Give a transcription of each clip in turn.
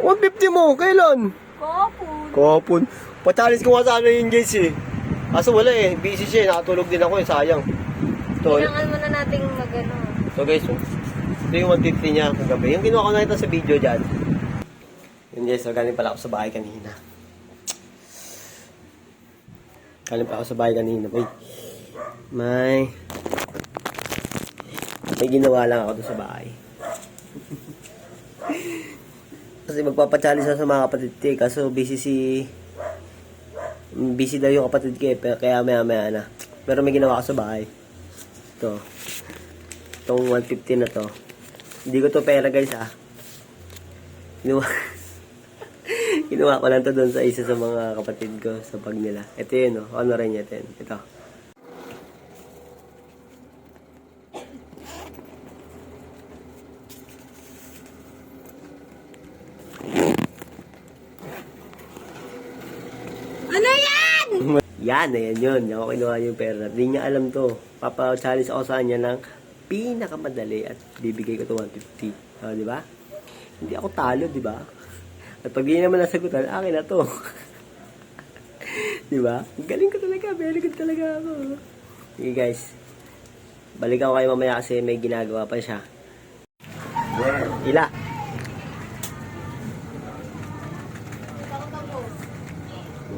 150 mo, kailan? Kapon. Kapon. Patalis ko nga sana yung guys eh. Kaso wala eh, busy siya eh. Nakatulog din ako eh, sayang. Ito, Kailangan mo na nating magano. so guys, ito yung 150 niya kagabi. Yung kinuha ko nakita sa video dyan. Yun guys, so galing pala ako sa bahay kanina. Galing pa ako sa bahay kanina. May, may, may ginawa lang ako doon sa bahay. Kasi ako sa mga kapatid ko eh. Kaso busy si... Busy daw yung kapatid ko eh. Kaya maya maya na. Pero may ginawa ako sa bahay. Ito. Itong 150 na to. Hindi ko to pera guys ah. Ginawa... Ginawa ko lang to doon sa isa sa mga kapatid ko sa pag nila. Ito yun oh. Ano rin ito yun. Ito. Ano yan? Yan, ayan yun. Ako kinuha yung pera. Hindi niya alam to. Papa-challenge ako sa kanya ng pinakamadali at bibigay ko to 150. Oh, di ba? Hindi ako talo, di ba? At pag di naman nasagutan, akin na to. di ba? Galing ko talaga. Very good talaga ako. Sige guys. Balik ako kayo mamaya kasi may ginagawa pa siya. Ila.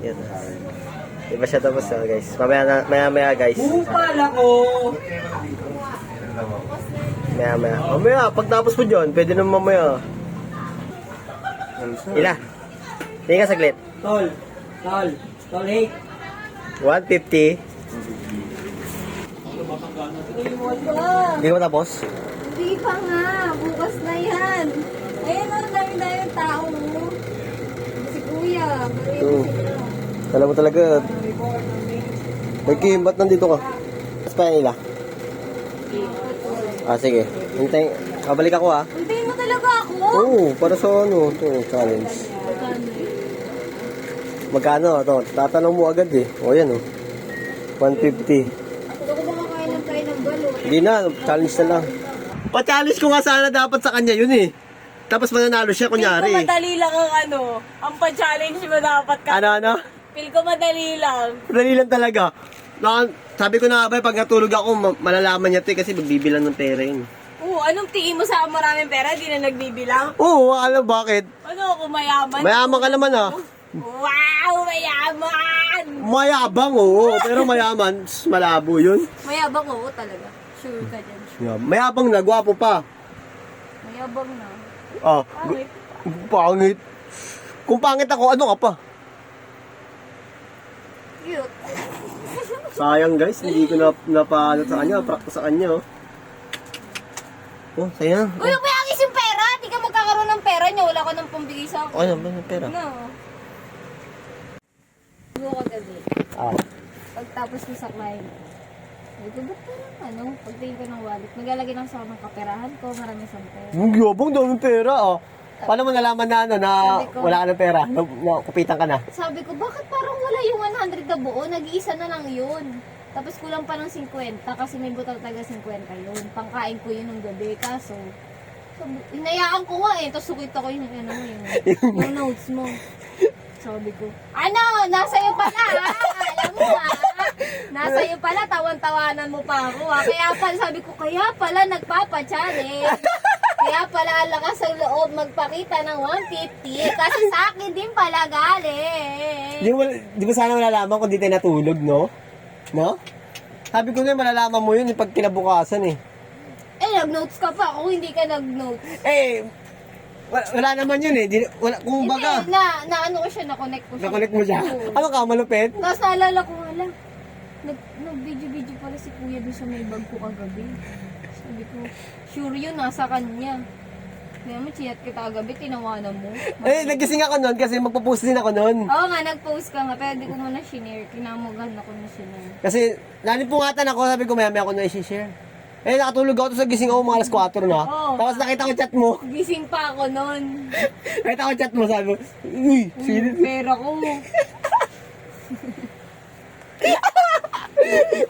Yan. Di ba siya tapos na guys? Mamaya, na, maya maya guys. Bupal ako! Maya maya. Mamaya, pag tapos mo dyan, pwede naman mamaya. Ila. Tingin ka saglit. Tol, tol, tol, hey. 150. Ba? Hindi ko tapos. Hindi pa nga. Bukas na yan. Ayun ang dami na yung tao. Si Kuya. Ito. Alam mo talaga. Kim, ba't nandito ka? Tapos pa yan ila. Ah, sige. Hintay. Kabalik ako ah. Hintayin mo talaga ako. Oo, para sa ano, to challenge. Magkano? Ito, tatanong mo agad eh. O yan oh. 150. Gusto ko ba makain ng kain ng balon? Hindi na, challenge na lang. Pa-challenge ko nga sana dapat sa kanya yun eh. Tapos mananalo siya, Feel ko kunyari. madali lang ang ano, ang pa-challenge mo dapat ka. Ano, ano? Feel ko madali lang. Dali lang talaga. Naka, sabi ko na ba, pag natulog ako, ma- malalaman niya to eh, kasi magbibilang ng pera yun. Oo, anong tingin mo sa maraming pera, di na nagbibilang? Oo, alam bakit? Ano ako, mayaman? Mayaman ka naman ah. Wow, mayaman! Mayabang oo, pero mayaman, malabo yun. Mayabang oo talaga. Sure ka dyan. Yeah, Mayabang na, gwapo pa. Mayabang na. Ah, Pangit. pangit. Kung pangit ako, ano ka pa? Sayang guys, hindi ko na napaano sa kanya, practice sa kanya oh. Oh, sayang. Uy, huwag iagis yung pera. Hindi ka magkakaroon ng pera niya. Wala ka nang pambigay sa akin. Oh, yan ba yung pera? No. Buko kagabi. Ah. Pagtapos ko sa client. Sabi ko, ba't parang ano? Pagtingin ko ng wallet. Maglalagay lang sa mga kaperahan ko. Marami sa pera. Ang yabang, daming pera ah. Paano mo nalaman na ano, na Sabi ko- wala ka ng pera? Na, na kupitan ka na? Sabi ko, bakit parang wala yung 100 na buo? Nag-iisa na lang yun. Tapos kulang pa ng 50 kasi may butang taga 50 yun. Pangkain ko yun ng gabi. Kaso, sabi, hinayaan ko nga eh. Tapos sukit ako yung, ano, mo, yung, yung notes mo. Sabi ko, ano, nasa iyo pala ha? Alam mo ha? Nasa iyo pala, tawan-tawanan mo pa ako ha? Kaya pala, sabi ko, kaya pala nagpapa-challenge. Kaya pala ang lakas ng loob magpakita ng 150 kasi sa akin din pala galing. Di mo, di mo sana malalaman kung di tayo natulog, no? No? Sabi ko nga, malalaman mo yun yung pag kinabukasan eh. Eh, nag-notes ka pa. Kung hindi ka nag-notes. Eh, wala, wala naman yun eh. Di, wala, kung baga, Hindi, na, na ano ko siya, na-connect ko siya. nakulit mo siya. Oo. Ano ka, malupit? Tapos naalala ko lang, nag, nag-video-video pala si kuya doon sa may bag ko kagabi. Sabi ko, sure yun, nasa kanya. Kaya mo, chinat kita kagabi, tinawanan mo. Eh, nagising ako nun kasi magpo-post din ako nun. Oo nga, nag-post ka nga, pero di ko muna shinare. Kinamugan ako na shinare. Kasi, nanipungatan ako, sabi ko, maya-maya ako na i-share. Eh, nakatulog ako, tapos nagising ako mga alas 4 na. Oo. Tapos nakita ko chat mo. Gising pa ako nun. Nakita ko chat mo, sabi ko, uy, sino? Pera ko.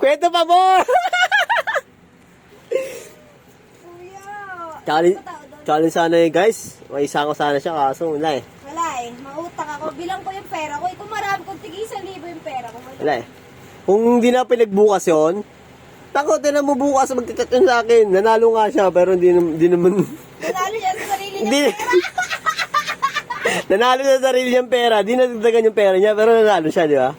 Kwento pa mo! Kuya! Challenge. Challenge sana eh, guys. May isa ko sana siya, kaso wala eh. Wala eh. Mautak ako. Bilang ko yung pera ko. Eh, kung marami, kung tigi isang libo yung pera ko. Wala. Wala eh. Kung hindi na pinagbukas yon, Tako, tinan mo bukas magkakat yun sa akin. Nanalo nga siya, pero hindi, hindi naman... Nanalo siya sa sarili niya. Hindi. nanalo siya sa sarili niyang pera. Di nadagdagan yung pera niya, pero nanalo siya, di ba?